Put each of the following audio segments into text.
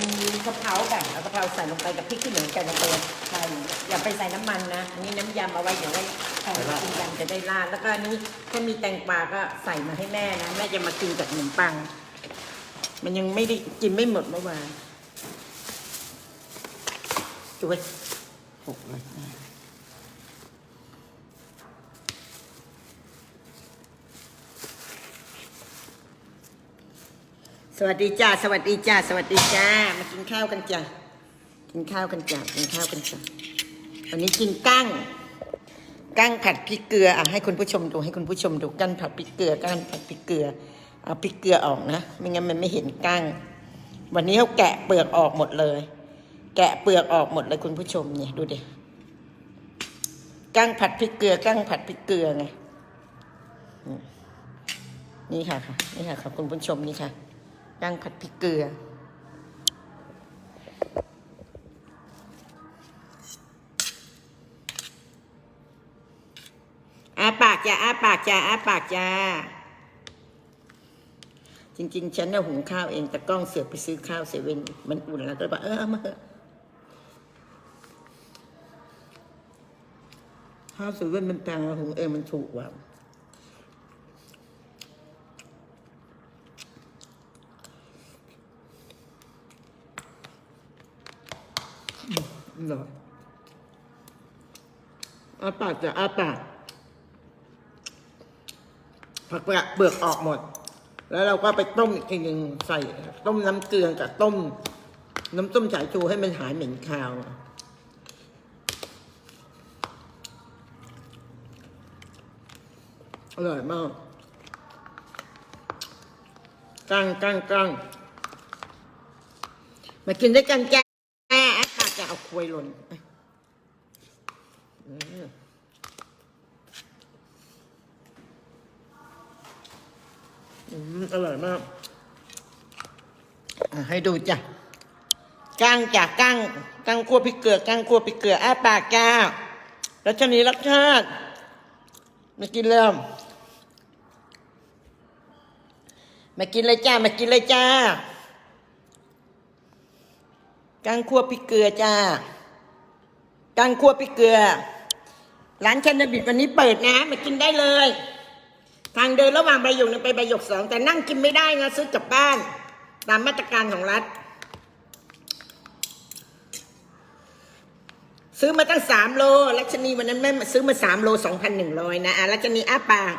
จะมีกะเพราแบบเอากะเพราใส่ลงไปกับพริกขี้หนูแกงกระเทียใส่อย่าไปใส่น้ำมันนะอันนี้น้ำยำเอาไว้เดี๋ยวไว้ใส่กินยำจะได้ราดแล้วก็อันนี้ถ้ามีแตงกวาก็ใส่มาให้แม่นะแม่จะมากินกับขนมปัง มันยังไม่ได้กินไม่หมดเมื่อวานจุ๊ยหกเลยนะส วัสดีจ้า สวัสดีจ้า สวัสดีจ้า มากินข้าวกันจ้ะกินข้าวกันจ้ะกินข้าวกันจ้ะวันนี้กินกั้ง กั้งผัดพริกเกลือ อะให้คุณผู้ชมดู ให้คุณผู้ชมดู กั้งผัดพริกเกลือ กั้งผัดพริกเกลือ เอาพริกเกลือออกนะ ไม่งั้นมันไม่เห็นกั้ง วันนี้เขาแกะเปลือกออกหมดเลย แกะเปลือกออกหมดเลยคุณผู้ชมเนี่ยดูดิ กั้งผัดพริกเกลือ กั้งผัดพริกเกลือไง นี่ค่ะค่ะ นี่ค่ะค่ะคุณผู้ชมนี่ค่ะ กั้งผัดพริกเกลือ อาปากจ้าอาปากจ้าอาปากจ้า จริง ๆ ฉันน่ะหุงข้าวเอง แต่กล้องเสือกไปซื้อข้าวเซเว่นมันอุ่นแล้วก็บอกเออเอามาเถอะข้าวเซเว่นมันแพงหุงเองมันถูกกว่า อร่อยอาปากจะอาปากผักเปลือกเปลือกออกหมด แล้วเราก็ไปต้มอีกทีหนึ่งใส่ ต้มน้ำเกลือกับต้ม น้ำต้มสายชูให้มันหายเหม็นคาวอร่อยมากกั้งกั้งกั้งมากินด้วยกันจ้าอาปากจะ เอาควยหล่นอืมอืมอร่อยมากอะให้ดูจ้ะกั้งจ้ะกั้งกั้งคั่วพริกเกลือกั้งคั่วพริกเกลืออ้าปากจ้าแล้วชนีรักชาติมากินเริ่มมากินเลยจ้ามากินเลยจ้า กั้งคั่วพริกเกลือจ้ากั้งคั่วพริกเกลือ ร้านชันบิดวันนี้เปิดนะมากินได้เลย ทางเดินระหว่างใบหยกหนึ่งไปใบหยกสองแต่นั่งกินไม่ได้นะซื้อกลับบ้าน ตามมาตรการของรัฐ ซื้อมาตั้งสามโลรัชนีวันนั้นแม่ซื้อมาสามโลสองพันหนึ่งร้อยนะอะรัชนีอ้าปาก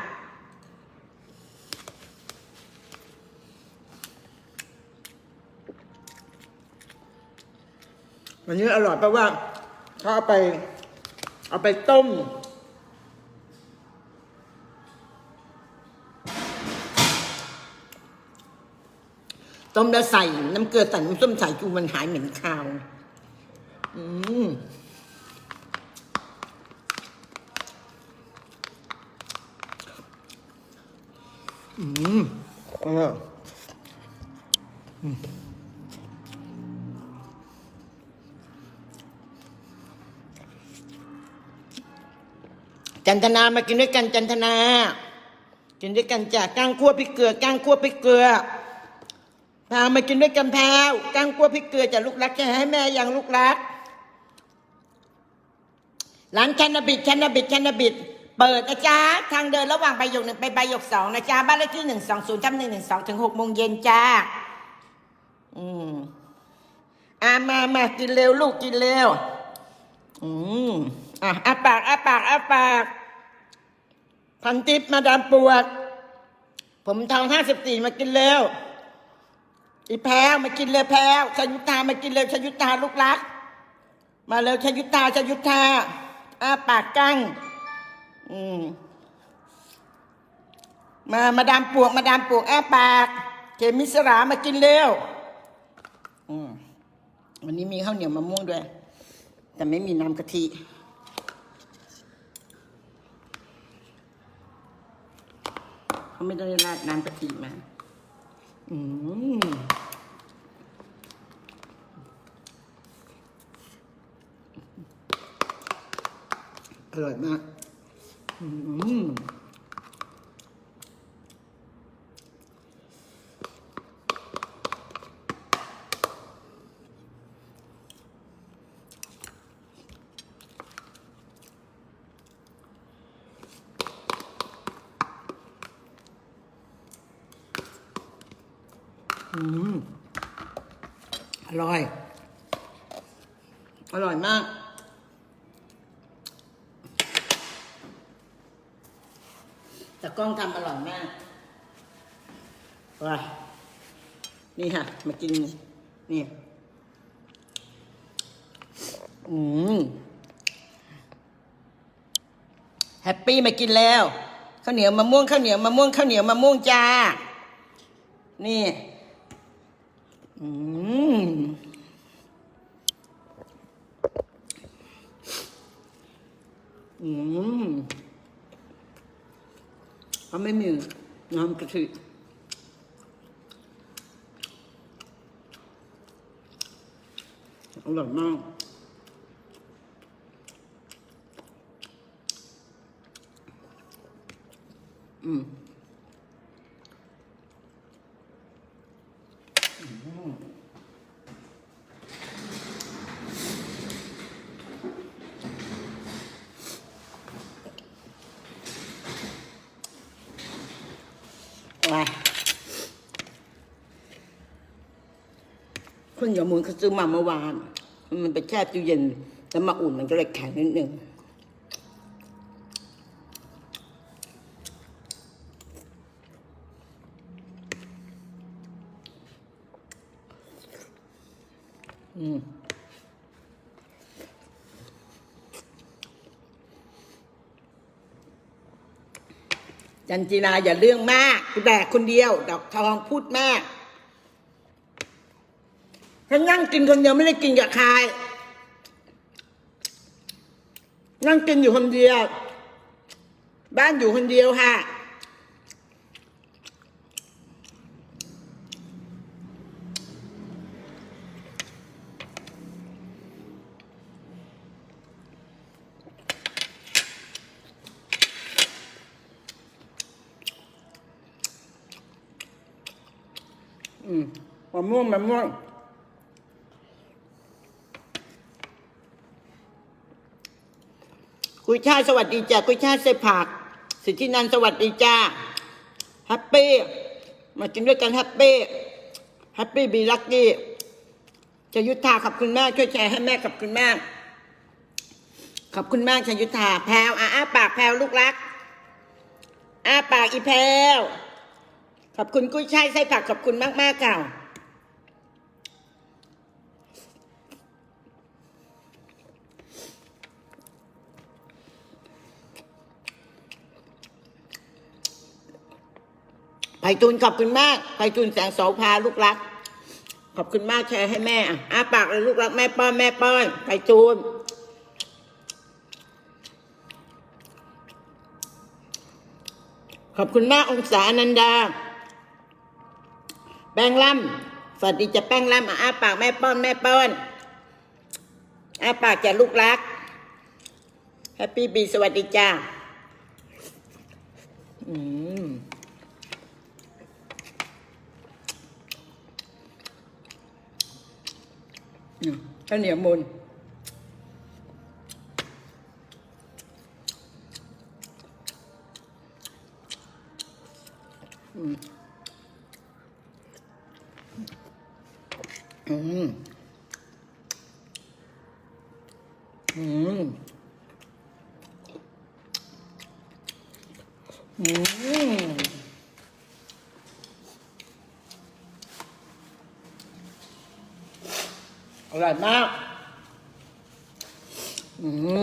วันนี้อร่อยเพราะว่าเขาเอาไป เอาไปต้ม ต้มแล้วใส่น้ำเกลือใส่น้ำส้มสายชูมันหายเหม็นคาว อืมอืมเอออืม จันทนามากินด้วยกันจันทนา กินด้วยกันจากก้างคั่วพริกเกลือก้างคั่วพริกเกลือพามากินด้วยกันแพรวกั้งกลัวพริกเกลือจะลูกรักจะให้แม่อย่างลูกรักร้านชันาบิดชันาบิดชันาบิดเปิดนะจ๊ะทางเดินระหว่างใบหยกหนึ่งไปใบหยกสองนะจ๊ะบ้านเลขที่หนึ่งสองศูนย์ทับหนึ่งหนึ่งสองถึงหกโมงเย็นจ้า อืมอ่ามามากินเร็วลูกกินเร็ว อืม อะอาปากอาปากอาปาก พันทิพย์มาดามปวด ผมทองห้าสิบสี่มากินเร็ว อีแพรวมากินเลยแพรวชยุทธามากินเลยชยุทธาลูกรัก มาเลยชยุทธาชยุทธาอ้าปากกั้งอืมมามาดามปวกมาดามปวกอ้าปาก เขมิสรามากินเร็วอืมวันนี้มีข้าวเหนียวมะม่วงด้วย แต่ไม่มีน้ำกะทิ เขาไม่ได้ราดน้ำกะทิมา อืมอร่อยมาก อืม อืมอร่อย อร่อยมาก แต่กล้องทำอร่อยมากว้านี่ค่ะ มากิน นี่ อืมแฮปปี้มากินแล้วข้าวเหนียวมะม่วงข้าวเหนียวมะม่วงข้าวเหนียวมะม่วงจ้า นี่ อืมอืมเขาไม่มีน้ำกะทิอร่อยมาก อืม ว้าย ข้าวเหนียวมูลเขาซื้อมาเมื่อวาน มันไปแช่ตู้เย็น แล้วมาอุ่นมันก็เลยแข็งนิดนึงอืมจันจีนาอย่าเรื่องมากแดกคนเดียว ดอกทองพูดมาก ฉันนั่งกินคนเดียวไม่ได้กินกับใคร นั่งกินอยู่คนเดียว บ้านอยู่คนเดียวค่ะ อืมมะม่วงมะม่วง กุย ช่ายสวัสดีจ้ากุยช่ายใส่ผัก สิทธินันสวัสดีจ้าแฮปปี้มากินด้วยกันแฮปปี้แฮปปี้บีลักกี้ชยุทธาขอบคุณแม่ช่วยแชร์ให้แม่ขอบคุณแม่ขอบคุณมากชยุทธาแพลวอ้าปากแพลวลูกรักอ้าปากอีแพลวขอบคุณกุ้ยช่ายไส้ผักขอบคุณมากมากๆค่ะ ไผ่ตูนขอบคุณมากไผ่ตูนแสงโสภาลูกรัก ขอบคุณมากแชร์ให้แม่อะอ้าปากเลยลูกรักแม่ป้อนแม่ป้อนไผ่ตูนขอบคุณมากองศาอนันดา แป้งล่ำสวัสดีจะแป้งล่ำอ้าปากแม่ป้อนแม่ป้อนอ้าปากจะลูกรักแฮปปี้บีสวัสดีจ้าอืม อืม ข้าวเหนียวมูลอืมอืมอืมอืม ร่อยมาก อืม